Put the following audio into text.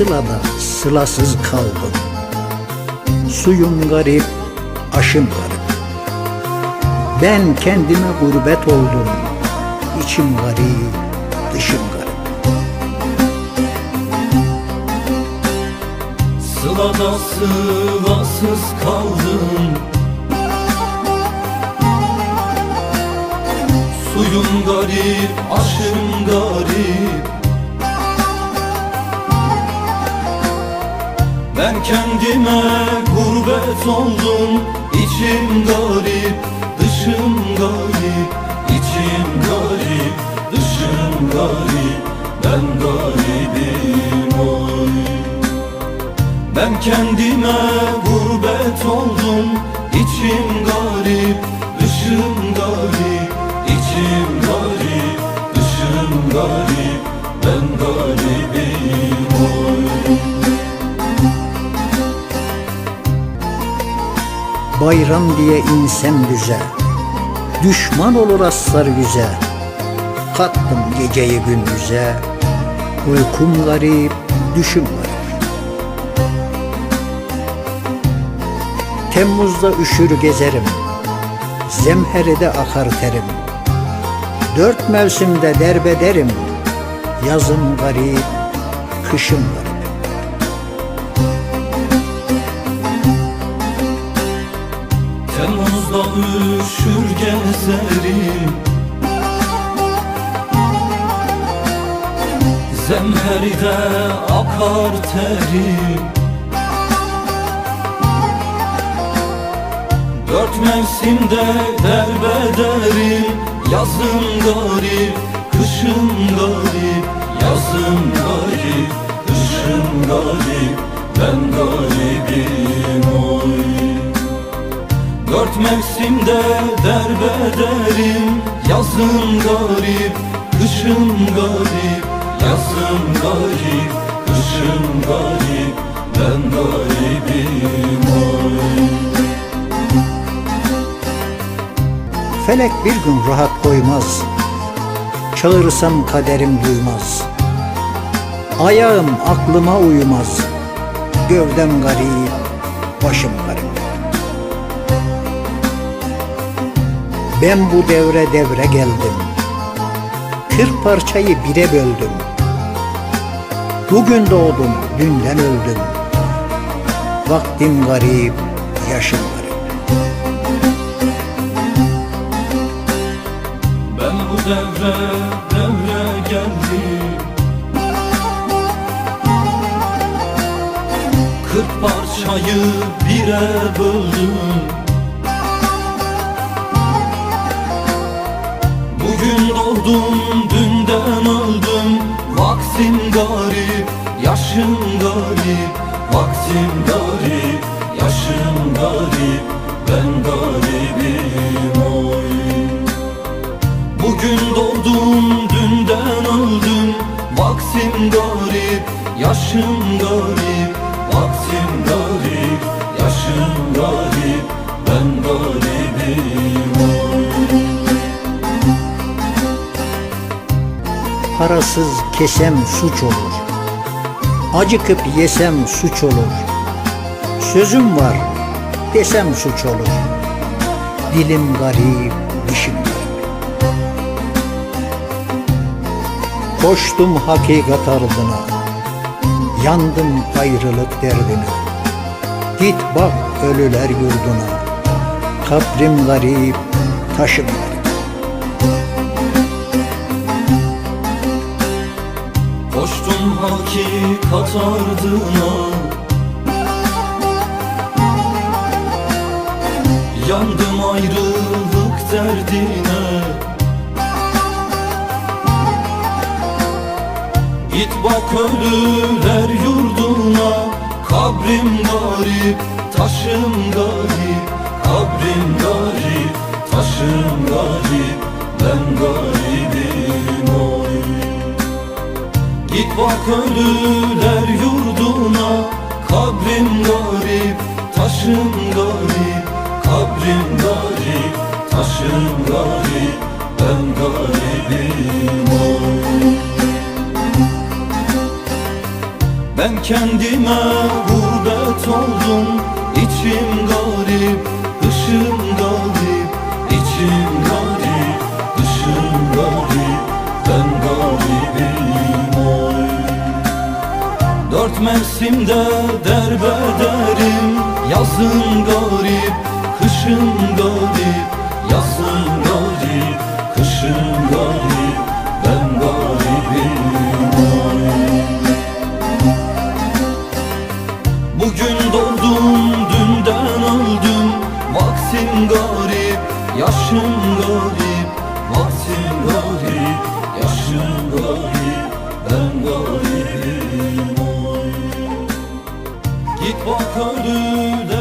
Sılada sılasız kaldım Suyum garip, aşım garip. Ben kendime gurbet oldum. İçim garip, dışım garip. Sılada sılasız kaldım Suyum garip, aşım garip Ben kendime gurbet oldum. İçim garip, dışım garip. İçim garip, dışım garip. Ben garibim oy. Ben kendime Bayram diye insem düze. Düşman olur aslar yüze. Kattım geceyi gündüze. Uykum garip, düşüm garip. Temmuzda üşür gezerim. Zemheride akar terim. Dört mevsimde derbederim. Yazım garip, kışım garip Temmuzda üşür gezerim. Zemheride akar terim. Dört mevsimde derbederim. Yazım garip, kışım garip. Yazım garip, kışım garip. Ben garibim oy Dört mevsimde derbederim. Yazım garip, kışım garip. Yazım garip, kışım garip. Ben garibim oy. Felek bir gün rahat koymaz. Çağırsam kaderim duymaz. Ayağım aklıma uymaz. Gövdem garip, başım garip Ben bu devre devre geldim. Kırk parçayı bire böldüm. Bugün doğdum, dünden öldüm. Vaktim garip, yaşım garip. Ben bu devre devre geldim. Kırk parçayı bire böldüm Doğdum dünden öldüm Vaktim garip yaşım garip. Vaktim garip yaşım garip. Ben garibim oy. Bugün doğdum, dünden öldüm Vaktim garip, yaşım garip. Vaktim garip, yaşım garip. Ben garibim Parasız kesem suç olur. Acıkıp yesem suç olur. Sözüm var desem suç olur. Dilim garip, dişim garip. Koştum hakikat ardına. Yandım ayrılık derdine. Git bak ölüler yurduna. Kabrim garip, taşım garip Koştum hakikat ardına Yandım ayrılık derdine. Git bak ölüler yurduna. Kabrim garip, taşım garip. Kabrim garip, Ölüler yurduna Kabrim garip, taşım garip Kabrim garip, taşım garip Ben garibim oy. Ben kendime gurbet oldum İçim garip, dışım garip Dört mevsimde derbederim. Yazın garip, kışın garip. Yazın garip, kışın garip. Ben garibim. Bugün doğdum, dünden öldüm. Vaksim garip, yaşım garip. Vaksim garip, yaşım garip. Ben garibim oy Git bak ölüler